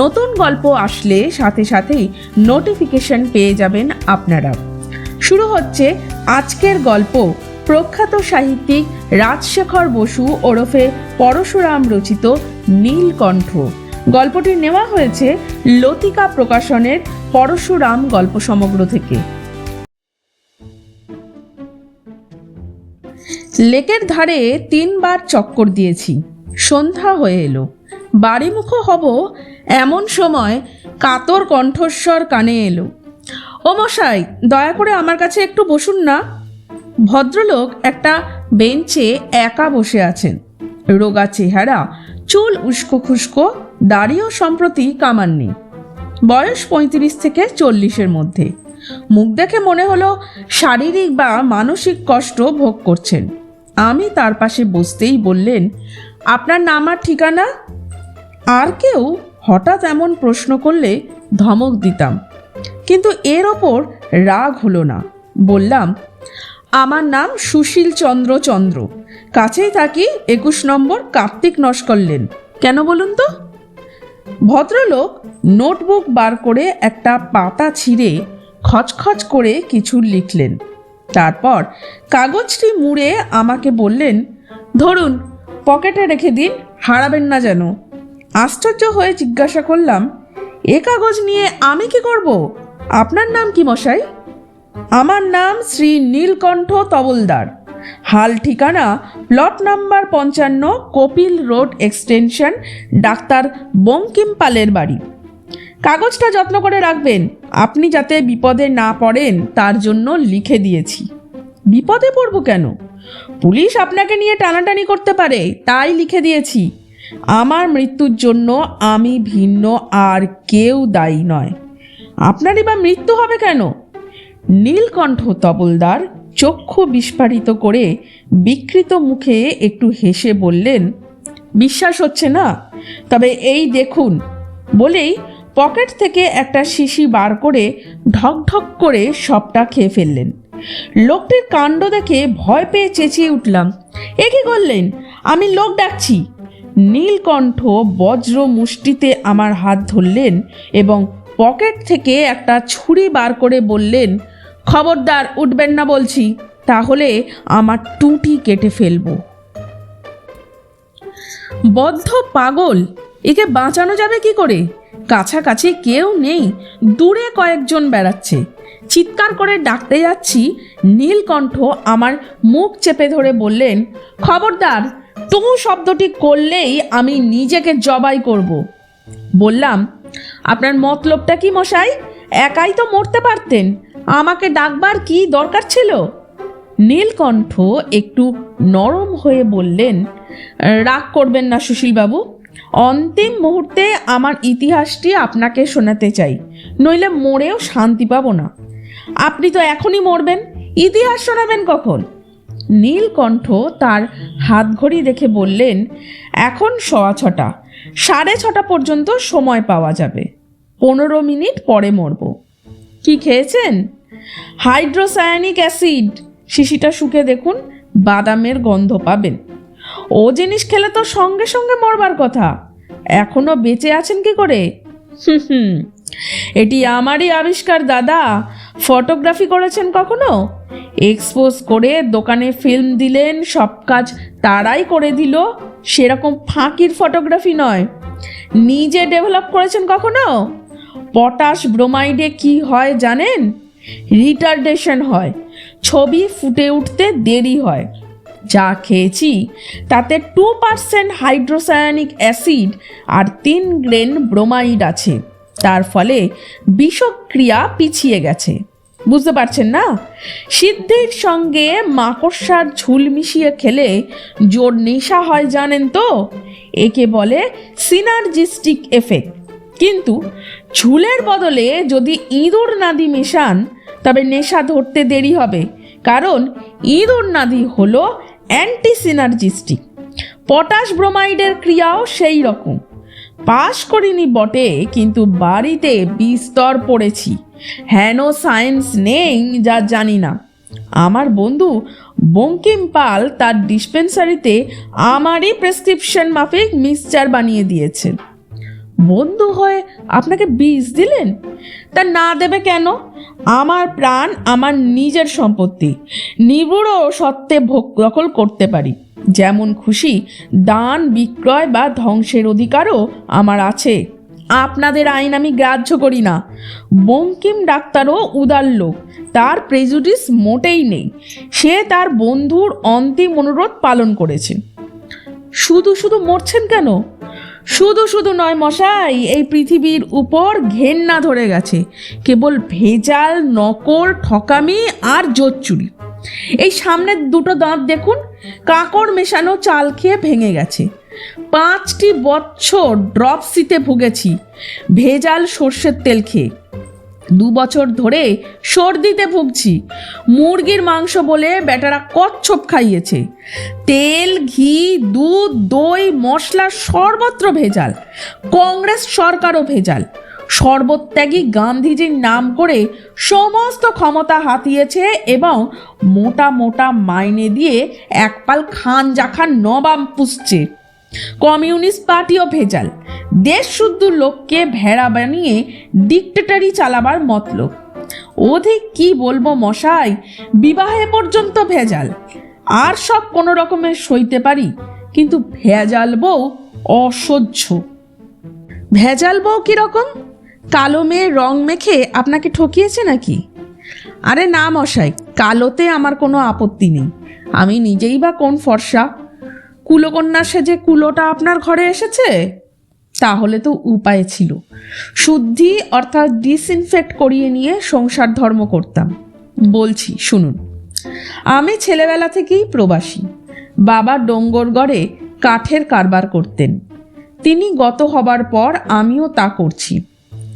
নতুন গল্প আসলে সাথে সাথেই নোটিফিকেশন পেয়ে যাবেন আপনারা। শুরু হচ্ছে আজকের গল্প প্রখ্যাত সাহিত্যিক রাজশেখর বসু ওরফে পরশুরাম রচিত নীলকণ্ঠ। গল্পটি নেওয়া হয়েছে লতিকা প্রকাশনের পরশুরাম গল্প সমগ্র থেকে। লেকের ধারে তিনবার চক্কর দিয়েছি। সন্ধ্যা হয়ে এলো। বাড়িমুখো হব এমন সময় কাতর কণ্ঠস্বর কানে এলো। ও মশাই, দয়া করে আমার কাছে একটু বসুন না? ভদ্রলোক একটা বেঞ্চে একা বসে আছেন। রোগা চেহারা, চুল উস্কো খুস্কো, দাড়িও সম্প্রতি কামাননি। বয়স পঁয়ত্রিশ থেকে চল্লিশের মধ্যে। মুখ দেখে মনে হলো শারীরিক বা মানসিক কষ্ট ভোগ করছেন। আমি তার পাশে বসতেই বললেন, আপনার নাম আর ঠিকানা? আর কেউ? হঠাৎ এমন প্রশ্ন করলে ধমক দিতাম। কিন্তু এর ওপর রাগ হলো না। বললাম, আমার নাম সুশীল চন্দ্র চন্দ্র। কাছেই থাকি একুশ নম্বর কার্তিক নস্করলেন কেন বলুন তো? ভদ্রলোক নোটবুক বার করে একটা পাতা ছিঁড়ে খচখচ করে কিছু লিখলেন। তারপর কাগজটি মুড়ে আমাকে বললেন, ধরুন, পকেটে রেখে দিন, হারাবেন না যেন। আশ্চর্য হয়ে জিজ্ঞাসা করলাম, এ কাগজ নিয়ে আমি কি করব? আপনার নাম কি মশাই? আমার নাম শ্রী নীলকণ্ঠ তবলদার। হাল ঠিকানা প্লট নাম্বার পঞ্চান্ন Kapil road extension, doctor Bankim পালের বাড়ি। কাগজটা যত্ন করে রাখবেন, আপনি যাতে বিপদে না পড়েন তার জন্য লিখে দিয়েছি। বিপদে পড়ব কেন? পুলিশ আপনাকে নিয়ে টানাটানি করতে পারে, তাই লিখে দিয়েছি। আমার মৃত্যুর জন্য আমি ভিন্ন আর কেউ দায়ী নয়। আপনারই বা মৃত্যু হবে কেন? নীলকণ্ঠ তবলদার চক্ষু বিস্ফারিত করে বিকৃত মুখে একটু হেসে বললেন, বিশ্বাস হচ্ছে না। তবে এই দেখুন। বলেই পকেট থেকে একটা শিশি বার করে ঢক ঢক করে সবটা খেয়ে ফেললেন। লোকটির কাণ্ড দেখে ভয় পেয়ে চেঁচিয়ে উঠলাম। এ কি করলেন? আমি লোক ডাকছি। নীলকণ্ঠ বজ্র মুষ্টিতে আমার হাত ধরলেন এবং পকেট থেকে একটা ছুরি বার করে বললেন, খবরদার, উঠবেন না বলছি, তাহলে আমার টুটি কেটে ফেলব। বদ্ধ পাগল, একে বাঁচানো যাবে কি করে? কাছাকাছি কেউ নেই, দূরে কয়েকজন বেড়াচ্ছে। চিৎকার করে ডাকতে যাচ্ছি, নীলকণ্ঠ আমার মুখ চেপে ধরে বললেন, খবরদার টু শব্দটি করলেই আমি নিজেকে জবাই করব। বললাম, আপনার মতলবটা কি মশাই? একাই তো মরতে পারতেন। আমাকে ডাকবার কি দরকার ছিল? নীলকণ্ঠ একটু নরম হয়ে বললেন, রাগ করবেন না সুশীলবাবু। অন্তিম মুহূর্তে আমার ইতিহাসটি আপনাকে শোনাতে চাই, নইলে মরেও শান্তি পাবো না। আপনি তো এখনই মরবেন। ইতিহাস শোনাবেন কখন? নীলকণ্ঠ তার হাত ঘড়ি দেখে বললেন, এখন সোয়া ছটা। সাড়ে ছটা পর্যন্ত সময় পাওয়া যাবে। পনেরো মিনিট পরে মরব। কি খেয়েছেন? Hydrocyanic acid. শিশিটা শুকে দেখুন, বাদামের গন্ধ পাবেন। ও জিনিস খেলে তো সঙ্গে সঙ্গে মরবার কথা। এখনও বেঁচে আছেন কি করে? হুম হুম। এটি আমারই আবিষ্কার, দাদা। ফটোগ্রাফি করেছেন কখনো? এক্সপোজ করে দোকানে ফিল্ম দিলেন, সব কাজ তারাই করে দিল। সেরকম ফাঁকির ফটোগ্রাফি নয়। নিজে ডেভেলপ করেছেন কখনো? পটাশ ব্রোমাইডে কি হয় জানেন? রিটার্ডেশন হয়। ছবি ফুটে উঠতে দেরি হয়। যা খেয়েছি, তাতে টু পার্সেন্ট হাইড্রোসায়ানিক অ্যাসিড আর তিন গ্রেন ব্রোমাইড আছে। তার ফলে বিষক্রিয়া পিছিয়ে গেছে। বুঝতে পারছেন না? সিদ্ধির সঙ্গে মাকড়সার ঝুল মিশিয়ে খেলে জোর নেশা হয় জানেন তো? একে বলে সিনার্জিস্টিক এফেক্ট। কিন্তু ঝুলের বদলে যদি ইঁদুর নাদি মেশান, তবে নেশা ধরতে দেরি হবে। কারণ ইঁদুর নাদি হলো অ্যান্টি সিনার্জিস্টিক পটাশ ব্রোমাইডের ক্রিয়াও সেই রকম। পাশ করিনি বটে, কিন্তু বাড়িতে বিস্তর পড়েছি। হেন সায়েন্স নেই, যা জানি না। আমার বন্ধু বঙ্কিম পাল তার ডিসপেন্সারিতে আমারই প্রেসক্রিপশন মাফিক মিক্সচার বানিয়ে দিয়েছেন বন্ধু হয়ে আপনাকে বিষ দিলেন? তা না দেবে কেন? আমার প্রাণ, আমার নিজের সম্পত্তি। নিবুড়ো সত্ত্বে ভোগ দখল করতে পারি। যেমন খুশি দান, বিক্রয় বা ধ্বংসের অধিকারও আমার আছে। আপনাদের আইন আমি গ্রাহ্য করি না। বঙ্কিম ডাক্তারও উদার লোক, তার প্রেজুডিস মোটেই নেই। সে তার বন্ধুর অন্তিম অনুরোধ পালন করেছে। শুধু শুধু মরছেন কেন? শুধু শুধু নয় মশাই, এই পৃথিবীর উপর ঘেন্না ধরে গেছে। কেবল ভেজাল, নকল, ঠকামি আর জোচ্চুরি। এই সামনের দুটো দাঁত দেখুন, কাকড় মেশানো চাল খেয়ে ভেঙে গেছে। পাঁচটি বছর ড্রপসিতে ভুগেছি, ভেজাল সর্ষের তেল খেয়ে। দু বছর ধরে সর্দিতে ভুগছি, মুরগির মাংস বলে বেটারা কচ্ছপ খাইয়েছে। তেল, ঘি, দুধ, দই, মশলা সর্বত্র ভেজাল, কংগ্রেস সরকারও ভেজাল। সর্বত্যাগী গান্ধীজির নাম করে সমস্ত ক্ষমতা হাতিয়েছে এবং মোটা মোটা মাইনে দিয়ে একপাল খান জাখান নবাব পুষছে। কমিউনিস্ট পার্টিও ভেজাল। দেশ শুদ্ধ লোককে ভেড়া বানিয়ে ডিকটেটারি চালাবার মতলব। অধিক কি বলব মশাই, বিবাহে পর্যন্ত ভেজাল। আর সব কোনো রকমের সইতে পারি, কিন্তু ভেজাল বউ অসহ্য। ভেজাল বউ কীরকম কালো মেয়ে রং মেখে আপনাকে ঠকিয়েছে নাকি? আরে না মশাই, কালোতে আমার কোনো আপত্তি নেই। আমি নিজেই বা কোন ফর্সা? কুলকন্যা সেজে কুলোটা আপনার ঘরে এসেছে? তাহলে তো উপায় ছিল। শুদ্ধি অর্থাৎ ডিসইনফেক্ট করিয়ে নিয়ে সংসার ধর্ম করতাম। বলছি, শুনুন। আমি ছেলেবেলা থেকেই প্রবাসী। বাবা ডোঙ্গরগড়ে কাঠের কারবার করতেন। তিনি গত হবার পর আমিও তা করছি।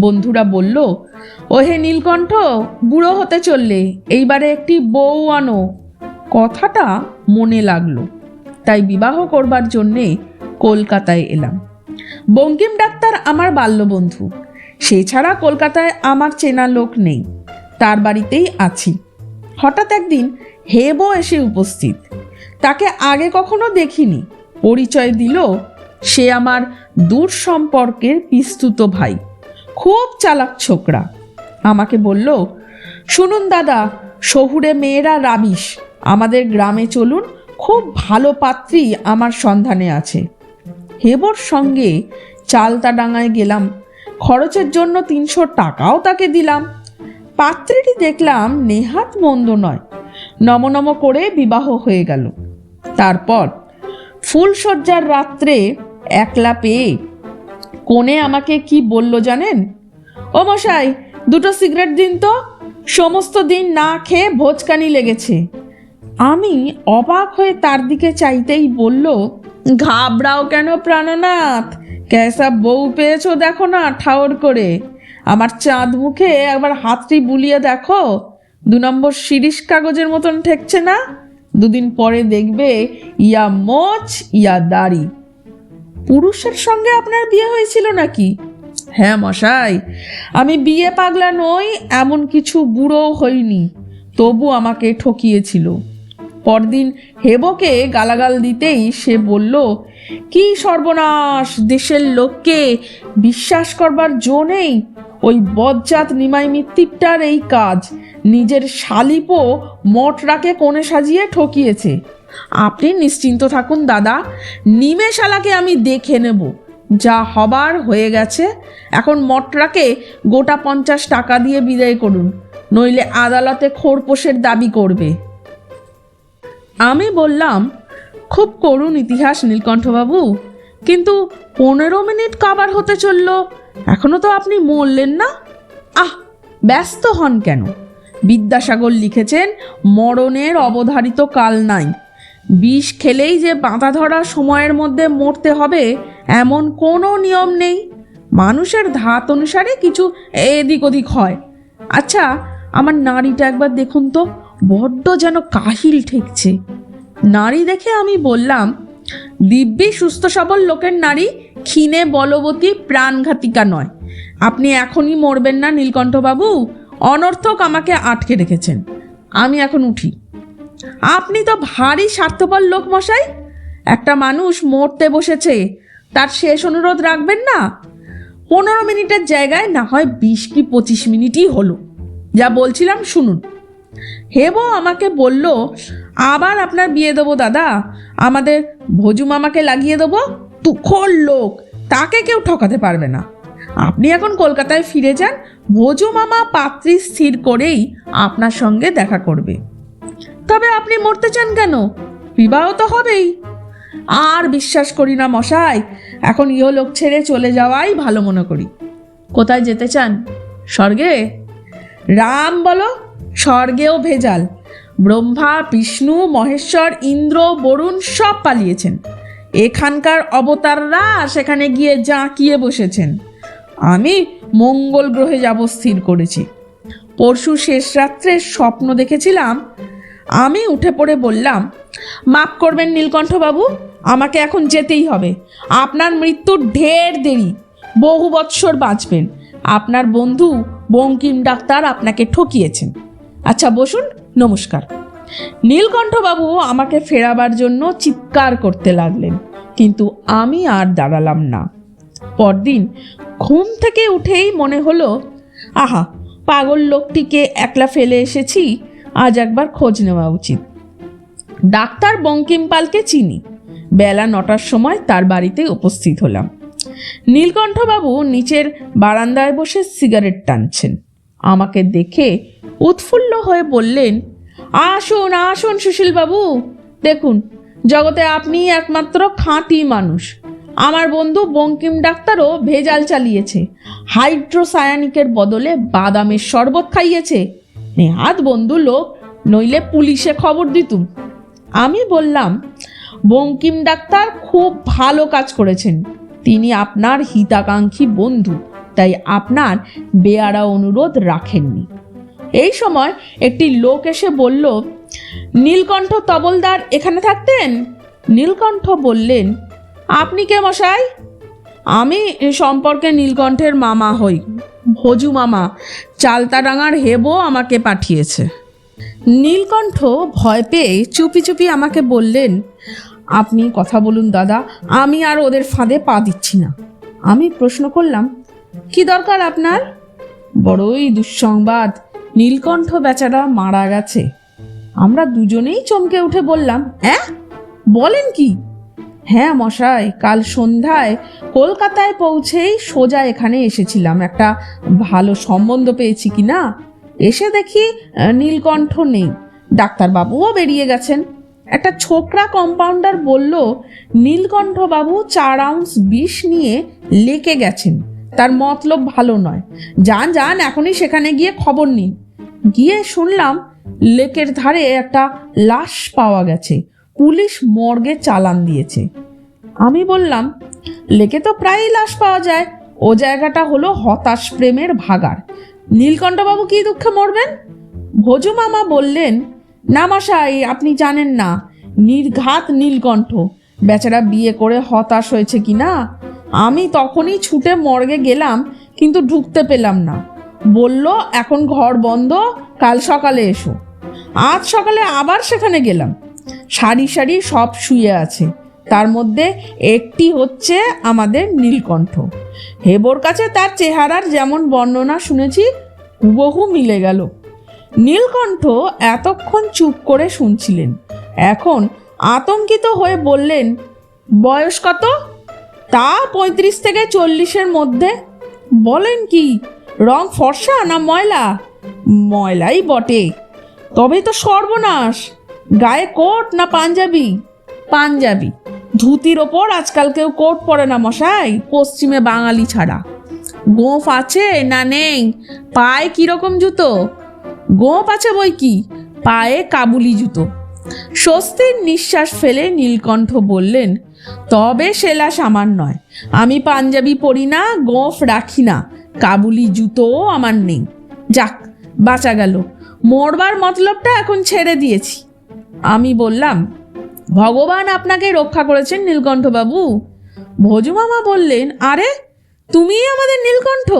বন্ধুরা বলল, ওহে নীলকণ্ঠ, বুড়ো হতে চললে এইবারে একটি বউ আনো। কথাটা মনে লাগল। তাই বিবাহ করবার জন্যে কলকাতায় এলাম। বঙ্কিম ডাক্তার আমার বাল্যবন্ধু। সে ছাড়া কলকাতায় আমার চেনা লোক নেই। তার বাড়িতেই আছি। হঠাৎ একদিন হেবো এসে উপস্থিত। তাকে আগে কখনো দেখিনি। পরিচয় দিল সে আমার দূর সম্পর্কের বিস্তুত ভাই। খুব চালাক ছোকরা। আমাকে বলল, শুনুন দাদা, শহুরে মেয়েরা রাবিশ আমাদের গ্রামে চলুন, খুব ভালো পাত্রী আমার সন্ধানে আছে। হেবর সঙ্গে চালতা ডাঙায় গেলাম। খরচের জন্য তিনশো টাকাও তাকে দিলাম। পাত্রীটি দেখলাম নেহাত মন্দ নয়। নমনম করে বিবাহ হয়ে গেল। তারপর ফুলশয্যার রাত্রে একলা পেয়ে কোণে আমাকে কি বলল জানেন? ও মশাই, দুটো সিগারেট দিন তো। সমস্ত দিন না খেয়ে ভোজকানি লেগেছে। আমি অবাক হয়ে তার দিকে চাইতেই বলল, ঘাবড়াও কেন প্রাণনাথ? ক্যাসা বউ পেয়েছ দেখো না ঠাওর করে। আমার চাঁদ মুখে একবার হাতটি বুলিয়ে দেখো। দু নম্বর শিরিষ কাগজের মতন ঠেকছে না? দুদিন পরে দেখবে, ইয়া মোচ, ইয়া দাড়ি। পুরুষের সঙ্গে আপনার বিয়ে হয়েছিল নাকি? হ্যাঁ মশাই, আমি বিয়ে পাগলা নই, এমন কিছু বুড়ো হইনি, তবু আমাকে ঠকিয়েছিল। পরদিন হেবকে গালাগাল দিতেই সে বলল, কি সর্বনাশ, দেশের লোককে বিশ্বাস করবার জো নেই? ওই বজ্জাত নিমাই মিত্তিরটার এই কাজ, নিজের শালিপো মটরাকে কোণে সাজিয়ে ঠকিয়েছে। আপনি নিশ্চিন্ত থাকুন, দাদা। নিমেশালাকে আমি দেখে নেব। যা হবার হয়ে গেছে। এখন মটরাকে গোটা পঞ্চাশ টাকা দিয়ে বিদায় করুন, নইলে আদালতে খোরপোশের দাবি করবে। আমি বললাম, খুব করুণ ইতিহাস নীলকণ্ঠবাবু, কিন্তু পনেরো মিনিট কাবার হতে চলল। এখনও তো আপনি মরলেন না? আহ, ব্যস্ত হন কেন? বিদ্যাসাগর লিখেছেন, মরণের অবধারিত কাল নাই। বিষ খেলেই যে বাঁধা ধরা সময়ের মধ্যে মরতে হবে, এমন কোনো নিয়ম নেই। মানুষের ধাত অনুসারে কিছু এদিক ওদিক হয়। আচ্ছা আমার নারীটা একবার দেখুন তো, বড্ড যেন কাহিল ঠেকছে। নারী দেখে আমি বললাম, দিব্যি, সুস্থ, সবল লোকের নারী ক্ষীণে, বলবতী, প্রাণঘাতিকা নয়। আপনি এখনই মরবেন না, নীলকণ্ঠবাবু। অনর্থক আমাকে আটকে রেখেছেন। আমি এখন উঠি। আপনি তো ভারী স্বার্থপর লোক মশাই। একটা মানুষ মরতে বসেছে, তার শেষ অনুরোধ রাখবেন না। পনেরো মিনিটের জায়গায় না হয় বিশ কি পঁচিশ মিনিটই হলো। যা বলছিলাম শুনুন। হেবো আমাকে বলল, আবার আপনার বিয়ে দেবো দাদা। আমাদের ভোজু মামাকে লাগিয়ে দেবো। তুখোর লোক, তাকে কেউ ঠকাতে পারবে না। আপনি এখন কলকাতায় ফিরে যান। ভোজু মামা পাত্রী স্থির করেই আপনার সঙ্গে দেখা করবে। তবে আপনি মরতে চান কেন? বিবাহ তো হবেই। আর বিশ্বাস করি না, মশাই। এখন ইহলোক ছেড়ে চলে যাওয়াই ভালো মনে করি। কোথায় যেতে চান? স্বর্গে? রাম বলো, স্বর্গেও ভেজাল। ব্রহ্মা, বিষ্ণু, মহেশ্বর, ইন্দ্র, বরুণ সব পালিয়েছেন। এখানকার অবতাররা সেখানে গিয়ে জাঁকিয়ে বসেছেন। আমি মঙ্গল গ্রহে যাব, স্থির করেছি। পরশু শেষ রাত্রে স্বপ্ন দেখেছিলাম আমি উঠে পড়ে বললাম, মাফ করবেন নীলকণ্ঠবাবু, আমাকে এখন যেতেই হবে। আপনার মৃত্যুর ঢের দেরি, বহু বৎসর বাঁচবেন। আপনার বন্ধু বঙ্কিম ডাক্তার আপনাকে ঠকিয়েছেন। আচ্ছা বসুন, নমস্কার। নীলকণ্ঠবাবু আমাকে ফেরাবার জন্য চিৎকার করতে লাগলেন, কিন্তু আমি আর দাঁড়ালাম না। পরদিন ঘুম থেকে উঠেই মনে হলো, আহা, পাগল লোকটিকে একলা ফেলে এসেছি আজ একবার খোঁজ নেওয়া উচিত। ডাক্তার বঙ্কিমপালকে চিনি। বেলা নটার সময় তার বাড়িতে উপস্থিত হলাম। নীলকণ্ঠবাবু নিচের বারান্দায় বসে সিগারেট টানছেন। আমাকে দেখে উৎফুল্ল হয়ে বললেন, আসুন আসুন সুশীলবাবু। দেখুন, জগতে আপনি একমাত্র খাঁটি মানুষ। আমার বন্ধু বঙ্কিম ডাক্তারও ভেজাল চালিয়েছে। হাইড্রোসায়ানিকের বদলে বাদামের শরবত খাইয়েছে। নেহাত বন্ধু লোক, নইলে পুলিশে খবর দিতুম। আমি বললাম, বঙ্কিম ডাক্তার খুব ভালো কাজ করেছেন। তিনি আপনার হিতাকাঙ্ক্ষী বন্ধু, তাই আপনার বেয়ারা অনুরোধ রাখেননি। এই সময় একটি লোক এসে বলল, নীলকণ্ঠ তবলদার এখানে থাকতেন? নীলকণ্ঠ বললেন, আপনি কে মশাই? আমি সম্পর্কে নীলকণ্ঠের মামা হই। ভোজু মামা চালতাডাঙ্গার হেবো আমাকে পাঠিয়েছে। নীলকণ্ঠ ভয় পেয়ে চুপি চুপি আমাকে বললেন, আপনি কথা বলুন দাদা, আমি আর ওদের ফাঁদে পা দিচ্ছি না। আমি প্রশ্ন করলাম, কি দরকার আপনার? বড়ই দুঃসংবাদ, নীলকণ্ঠ বেচারা মারা গেছে। আমরা দুজনেই চমকে উঠে বললাম, অ্যাঁ? বলেন কি? হ্যাঁ মশাই, কাল সন্ধ্যায় কলকাতায় পৌঁছেই সোজা এখানে এসেছিলাম। একটা ভালো সম্বন্ধ পেয়েছি কি না? এসে দেখি নীলকণ্ঠ নেই। ডাক্তারবাবুও বেরিয়ে গেছেন। একটা ছোকরা কম্পাউন্ডার বলল, নীলকণ্ঠবাবু চার আউন্স বিষ নিয়ে লেকে গেছেন। তার মতলব ভালো নয়। যান যান, এখনই সেখানে গিয়ে খবর নিন। গিয়ে শুনলাম, লেকের ধারে একটা লাশ পাওয়া গেছে। পুলিশ মর্গে চালান দিয়েছে। আমি বললাম, লেকে তো প্রায়ই লাশ পাওয়া যায়। ও জায়গাটা হলো হতাশ প্রেমের ভাগার নীলকণ্ঠবাবু কি দুঃখে মরবেন? ভোজু মামা বললেন, না মশাই, আপনি জানেন না। নির্ঘাত নীলকণ্ঠ। বেচারা বিয়ে করে হতাশ হয়েছে কি না? আমি তখনই ছুটে মর্গে গেলাম, কিন্তু ঢুকতে পেলাম না। বলল, এখন ঘর বন্ধ, কাল সকালে এসো। আজ সকালে আবার সেখানে গেলাম। সারি সারি সব শুয়ে আছে। তার মধ্যে একটি হচ্ছে আমাদের নীলকণ্ঠ। হেবর কাছে তার চেহারার যেমন বর্ণনা শুনেছি, হুবহু মিলে গেল। নীলকণ্ঠ এতক্ষণ চুপ করে শুনছিলেন। এখন আতঙ্কিত হয়ে বললেন, বয়স কত? তা পঁয়ত্রিশ থেকে চল্লিশের মধ্যে। বলেন কি, রং ফর্সা না ময়লা? ময়লাই বটে তবে তো সর্বনাশ। গায়ে কোট না পাঞ্জাবি? পাঞ্জাবি। ধুতির ওপর আজকাল কেউ কোট পরে না, মশাই। পশ্চিমে বাঙালি ছাড়া। গোঁফ আছে না নেই? পায়ে কীরকম জুতো? গোঁফ আছে বই কি? পায়ে কাবুলি জুতো। স্বস্তির নিঃশ্বাস ফেলে নীলকণ্ঠ বললেন, তবে সেলা সামান নয়। আমি পাঞ্জাবি পরি না, গোফ রাখি না। কাবুলি জুতোও আমার নেই। যাক, বাঁচা গেল। মরবার মতলবটা এখন ছেড়ে দিয়েছি। আমি বললাম, ভগবান আপনাকে রক্ষা করেছেন নীলকণ্ঠবাবু। ভোজুমামা বললেন, আরে, তুমিই আমাদের নীলকণ্ঠ।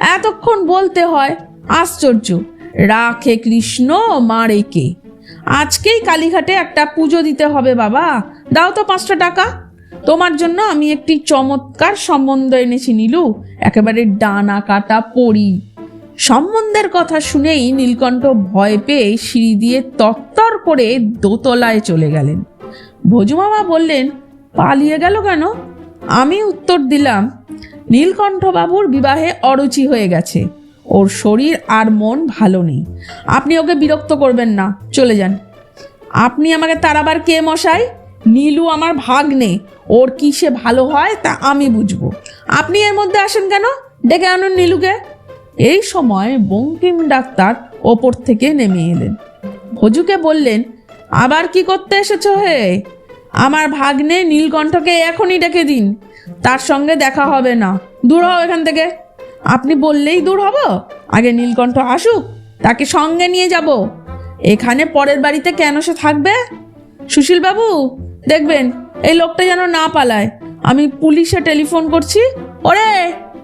এতক্ষণ বলতে হয়, আশ্চর্য। রাখে কৃষ্ণ, মারে কে? আজকেই কালীঘাটে একটা পুজো দিতে হবে বাবা। দাও তো পাঁচটা টাকা। তোমার জন্য আমি একটি চমৎকার সম্বন্ধ এনেছি নীলু। একেবারে ডানা কাটা পড়ি সম্বন্ধের কথা শুনেই নীলকণ্ঠ ভয় পেয়ে সিঁড়ি দিয়ে তত্তর করে দোতলায় চলে গেলেন। ভোজুমামা বললেন, পালিয়ে গেল কেন? আমি উত্তর দিলাম, নীলকণ্ঠবাবুর বিবাহে অরুচি হয়ে গেছে। ওর শরীর আর মন ভালো নেই। আপনি ওকে বিরক্ত করবেন না। চলে যান। আপনি আমাকে তারাবার কে মশাই? নীলু আমার ভাগ্নে। ওর কিসে ভালো হয় তা আমি বুঝব। আপনি এর মধ্যে আসেন কেন? ডেকে আনুন নীলুকে। এই সময় বঙ্কিম ডাক্তার ওপর থেকে নেমে এলেন। ভজুকে বললেন, আবার কি করতে এসেছ হে? আমার ভাগ্নে নীলকণ্ঠকে এখনই ডেকে দিন, তার সঙ্গে দেখা হবে না। দূর হও এখান থেকে। আপনি বললেই দূর হব। আগে নীলকণ্ঠ আসুক, তাকে সঙ্গে নিয়ে যাব। এখানে পরের বাড়িতে কেন সে থাকবে? সুশীল বাবু দেখবেন, এই লোকটা যেন না পালায়। আমি পুলিশে টেলিফোন করছি। ওরে,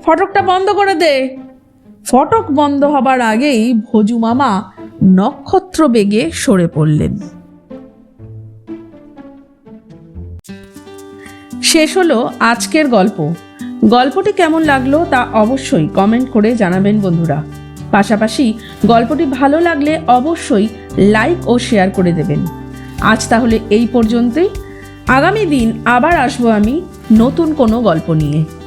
ফটকটা বন্ধ করে দে। ফটক বন্ধ হবার আগেই ভজু মামা নক্ষত্র বেগে সরে পড়লেন। শেষ হলো আজকের গল্প। গল্পটি কেমন লাগল তা অবশ্যই কমেন্ট করে জানাবেন বন্ধুরা। পাশাপাশি গল্পটি ভালো লাগলে অবশ্যই লাইক ও শেয়ার করে দেবেন। আজ তাহলে এই পর্যন্তই। আগামী দিন আবার আসব আমি নতুন কোনো গল্প নিয়ে।